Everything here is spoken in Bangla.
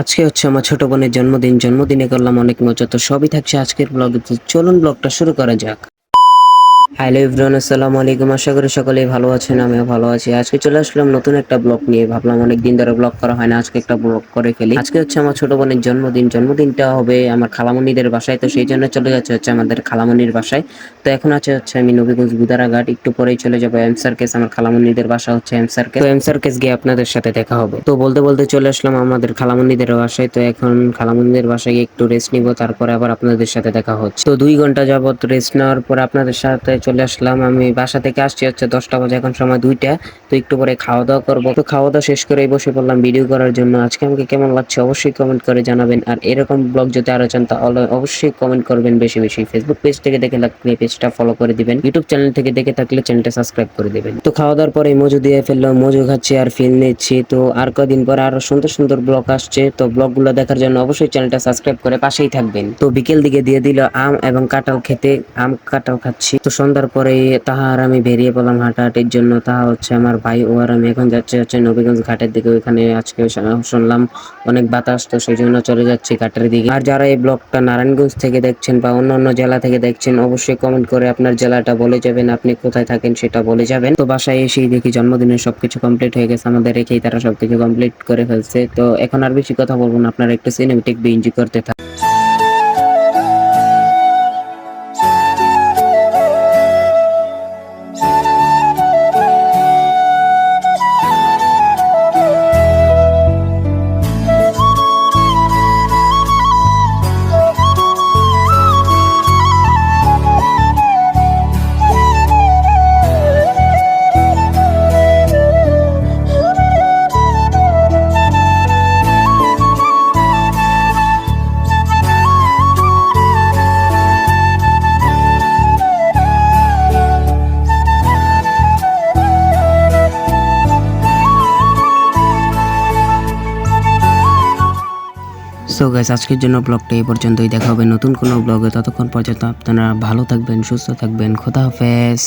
আজকে হচ্ছে আমার ছোট বোনের জন্মদিন, জন্মদিনে করলাম অনেক মজা, তো সবই থাকছে আজকের ব্লগে চলুন ব্লগটা শুরু করা যাক। হ্যালো ইভরান আসসালামু আলাইকুম। আশা করি সকলেই ভালো আছেন, আমিও ভালো আছি। আজকে চলে আসলাম নতুন একটা ব্লগ নিয়ে। ভাবলাম অনেক দিন ধরে ব্লগ করা হয় না, আজকে একটা ব্লগ করে ফেলি। আজকে হচ্ছে আমার ছোট বোনের জন্মদিন। জন্মদিনটা হবে আমার খালামণিদের বাসায়, তো সেই জন্য চলে যাচ্ছে হচ্ছে আমাদের খালামণির বাসায়। তো এখন আছে হচ্ছে আমি নবীগঞ্জ গুদারাঘাট, একটু পরেই চলে যাব এম সার্কেস আমার খালামণিদের বাসা হচ্ছে এম সার্কেস তো এম সার্কেস গিয়ে আপনাদের সাথে দেখা হবে। তো বলতে বলতে চলে আসলাম আমাদের খালামণিদের বাসায়। তো এখন খালামণিদের বাসায় গিয়ে একটু রেস্ট নিব, তারপরে আবার আপনাদের সাথে দেখা হচ্ছে। তো দুই ঘণ্টা যাবত রেস্ট নেওয়ার পর আপনাদের সাথে চলে আসলাম। আমি বাসা থেকে আসছি হচ্ছে দশটা বাজে, এখন সময় দুইটা। তো একটু পরে খাওয়া দাওয়া করব। তো খাওয়া দাওয়া শেষ করে বসে পড়লাম ভিডিও করার জন্য। আজকে আমাকে কেমন লাগছে অবশ্যই কমেন্ট করে জানাবেন। আর এরকম ব্লগ যদি আরও চান, তাহলে অবশ্যই কমেন্ট করবেন বেশি বেশি। ফেসবুক পেজ থেকে দেখে থাকলে পেজটা ফলো করে দিবেন। ইউটিউব চ্যানেল থেকে দেখে থাকলে চ্যানেলটা সাবস্ক্রাইব করে দিবেন। তো খাওয়া দাওয়ার পরে মজু দিয়ে ফেললাম, মজু খাচ্ছি আর ফিল নিচ্ছি। তো আর কদিন পর আরও সুন্দর সুন্দর ব্লগ আসছে। তো ব্লগগুলো দেখার জন্য অবশ্যই চ্যানেলটা সাবস্ক্রাইব করে পাশেই থাকবেন। তো বিকেল দিকে দিয়ে দিল আম এবং কাঁঠাল খেতে। আম, কাঁঠাল খাচ্ছি। তো সন্ধ্যার পরে তাহা আর আমি বেরিয়ে পড়লাম হাঁটাহাঁটির জন্য। তাহা হচ্ছে আমার ভাই ও আর আমি এখন যাচ্ছি হচ্ছে নবীগঞ্জ ঘাটের দিকে। ওইখানে আজকে শুনলাম অনেক বাতাস, তো সেই জন্য চলে যাচ্ছি ঘাটের দিকে। আর যারা এই ব্লগটা নারায়ণগঞ্জ থেকে দেখছেন বা অন্য অন্য জেলা থেকে দেখছেন, অবশ্যই কমেন্ট করে আপনার জেলাটা বলে যাবেন, আপনি কোথায় থাকেন সেটা বলে যাবেন। তো বাসায় এসেই দেখি জন্মদিনের সবকিছু কমপ্লিট হয়ে গেছে। আমাদের রেখেই তারা সবকিছু কমপ্লিট করে ফেলছে। তো এখন আর বেশি কথা বলব না। আপনারা একটু সিনেমেটিক বিঞ্জি করতে থাকুন সো গাইস আজকের জন্য ব্লগটা এই পর্যন্তই। দেখা হবে নতুন কোনো ব্লগে ততক্ষণ পর্যন্ত আপনারা ভালো থাকবেন, সুস্থ থাকবেন। খোদা হাফেজ।